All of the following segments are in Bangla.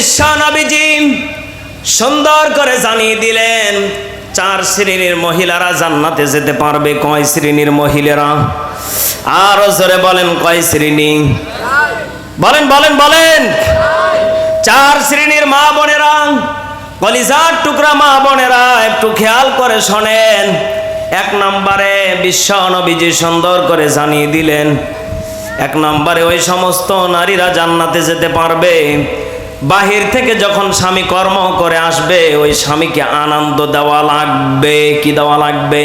বিশ্ব সুন্দর করে জানিয়ে দিলেন, চার শ্রেণির মহিলারা জান্নাতে যেতে পারবে, কয় শ্রেণির মহিলারা? আরও জোরে বলেন, কয় শ্রেণি? বলেন বলেন বলেন। চার শ্রেণির মা বোনেরা, কলিজার টুকরা মা বোনেরা, একটু খেয়াল করে শোনেন। এক নম্বরে বিশ্ব নবীজি সুন্দর করে জানিয়ে দিলেন, এক নম্বরে ওই সমস্ত নারীরা জান্নাতে যেতে পারবে। বাহির থেকে যখন স্বামী কর্ম করে আসবে, ওই স্বামীকে আনন্দ দেওয়া লাগবে। কি দেওয়া লাগবে?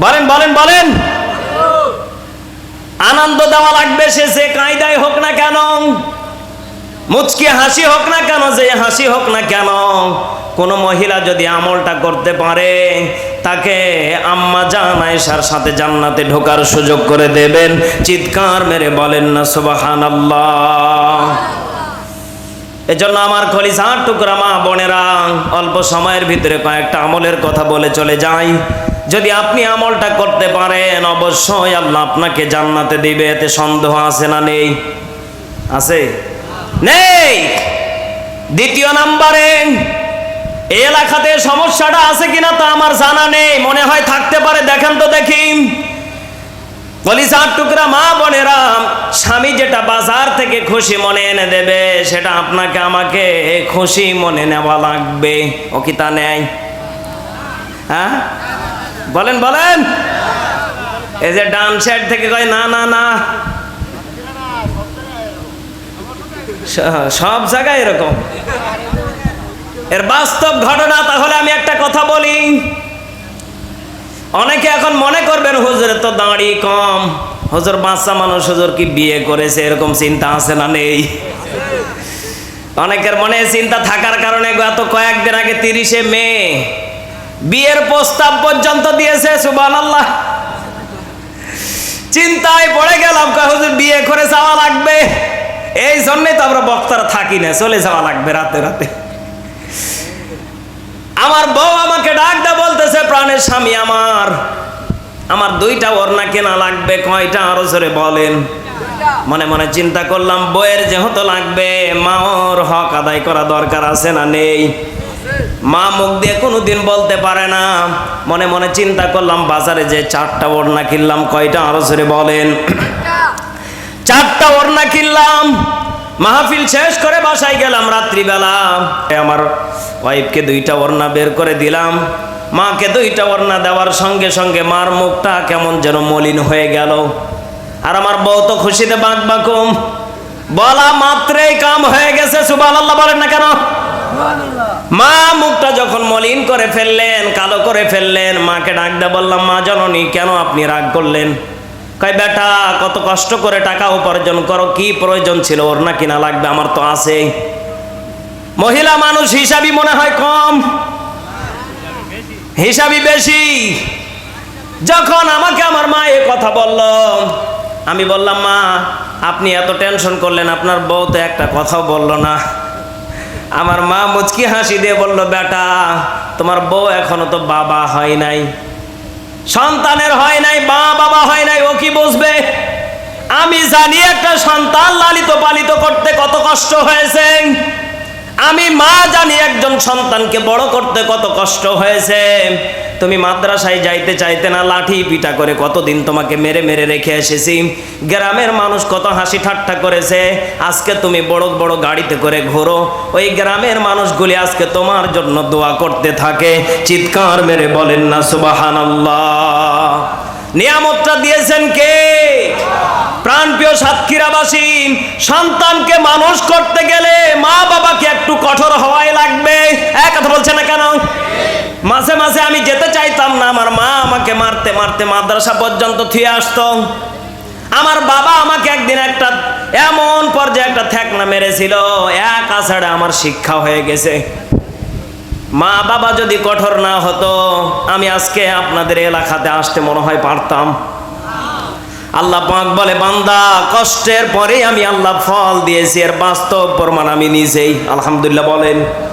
বলেন বলেন বলেন। আনন্দ দেওয়া লাগবে সে যে কায়দায় হোক না কেন, মুচকি হাসি হোক না কেন, যে হাসি হোক না কেন, কোনো মহিলা যদি আমলটা করতে পারে, তাকে আম্মা জান আয়েশার সাথে জান্নাতে ঢোকার সুযোগ করে দেবেন। চিৎকার মেরে বলেন না সুবাহান আল্লাহ এজন্য আমার খলিসার টুকরা মা বোনেরা, অল্প সময়ের ভিতরে কয়েকটা আমলের কথা বলে চলে যাই। যদি আপনি আমলটা করতে পারেন, অবশ্যই আল্লাহ আপনাকে জান্নাতে দিবে। এতে সন্দেহ আছে না নেই? আছে? নেই! দ্বিতীয় নাম্বারে এলাকাতে সমস্যাটা আছে কিনা তা আমার জানা নেই। মনে হয় থাকতে পারে, দেখেন তো দেখি। কলিজার টুকরা মা বোনেরা, স্বামী যেটা বাজার থেকে খুশি মনে এনে দেবে, সেটা আপনাকে আমাকে খুশি মনে নেওয়া লাগবে। ও কি তা নেয়? হ্যাঁ? বলেন বলেন। এই যে ডান সাইড থেকে কয়, না না না। সব জায়গায় এরকম। এর বাস্তব ঘটনা তাহলে আমি একটা কথা বলি। অনেকে এখন মনে করবেন হুজুরের তো দাঁড়ি কম। হুজুর, বাচ্চা মানুষ হুজুর কি বিয়ে করেছে? এরকম চিন্তা আছে না নেই? অনেকের মনে চিন্তা থাকার কারণে গত কয়েকদিন আগে তিরিশে মে, বিয়ের প্রস্তাব পর্যন্ত দিয়েছে সুবান আল্লাহ চিন্তায় পড়ে গেলাম হুজুর, বিয়ে করে যাওয়া লাগবে? এই জন্যই তো আমরা বক্তারা থাকি না, চলে যাওয়া লাগবে রাতে রাতে। আমার বউ আমাকে ডাক প্রাণের স্বামী আমার। আমার দুইটা ওড়না কেনা লাগবে, কয়টা আরও জোরে বলেন। মনে মনে চিন্তা করলাম, বইয়ের যেহেতু লাগবে মা ওর হক আদায় করা দরকার আছে না নেই? মা মুখ দিয়ে কোনোদিন বলতে পারে না। মনে মনে চিন্তা করলাম, বাজারে যে চারটা ওড়না কিনলাম, কয়টা আরও জোরে বলেন। চারটা ওড়না কিনলাম, মাহফিল শেষ করে বাসায় গেলাম রাত্রিবেলা। আমার ওয়াইফকে দুইটা ওড়না বের করে দিলাম। মাকে দুইটা ওড়না দেওয়ার সঙ্গে সঙ্গে মার মুখটা কেমন যেন মলিন হয়ে গেল। আর আমার বউ তো খুশিতে বাঁক বাকুম। বলা মাত্রেই কাম হয়ে গেছে সুবাল আল্লাহ বলেন না কেন? মা মুখটা যখন মলিন করে ফেললেন, কালো করে ফেললেন, মাকে ডাক দিয়ে বললাম, মা জননী, কেন আপনি রাগ করলেন? কয়, বেটা, কত কষ্ট করে টাকা উপার্জন করো, কি প্রয়োজন ছিল? ওর না কিনা লাগবে, আমার তো আছে মহিলা মানুষ হিসাবই মনে হয় কম। হিসাবই বেশি। যখন আমাকে আমার মা এ কথা বলল, আমি বললাম, মা, আপনি এত টেনশন করলেন, আপনার বউ তো একটা কথাও বলল না। আমার মা মুচকি হাসি দিয়ে বলল, বেটা, তোমার বউ এখনও তো বাবা হয় নাই। সন্তানের হয় নাই, মা বাবা হয় নাই, ও কি বুঝবে? আমি জানি একটা সন্তান লালিত পালিত করতে কত কষ্ট হয়েছে। মা জানি একজন সন্তানকে বড় করতে কত কষ্ট হয়েছে। তুমি মাদ্রাসায় যাইতে চাইতে না, লাঠি পিটা করে কতদিন তোমাকে মেরে মেরে রেখে এসেছি। গ্রামের মানুষ কত হাসি ঠাট্টা করেছে, আজকে তুমি বড় বড় গাড়িতে করে ঘোরো। ওই গ্রামের মানুষগুলি আজকে তোমার জন্য দোয়া করতে থাকে। চিৎকার মেরে বলেন না, সুবাহানাল্লাহ। নিয়ামতটা দিয়েছেন কে? প্রাণপ্রিয় সাতক্ষীরাবাসী সন্তানকে মানুষ করতে গেলে মা বাবাকে একটু কঠোর হওয়াই লাগবে। এক কথা বলছে না কেন? মাঝে মাঝে আমি যেতে চাইতাম না, আমার মা আমাকে মারতে মারতে মাদ্রাসা পর্যন্ত থুয়ে আসতো। আমার বাবা আমাকে একদিন একটা এমন পর্যায়ে একটা থ্যাকনা মেরেছিল, এক আষাঢ়ে আমার শিক্ষা হয়ে গেছে। মা বাবা যদি কঠোর না হতো, আমি আজকে আপনাদের এলাকাতে আসতে মনে হয় পারতাম। আল্লাহ পাক বলে, বান্দা, কষ্টের পরে আমি আল্লাহ ফল দিয়েছি, এর বাস্তব প্রমাণ আমি নিজেই। আলহামদুলিল্লাহ বলেন।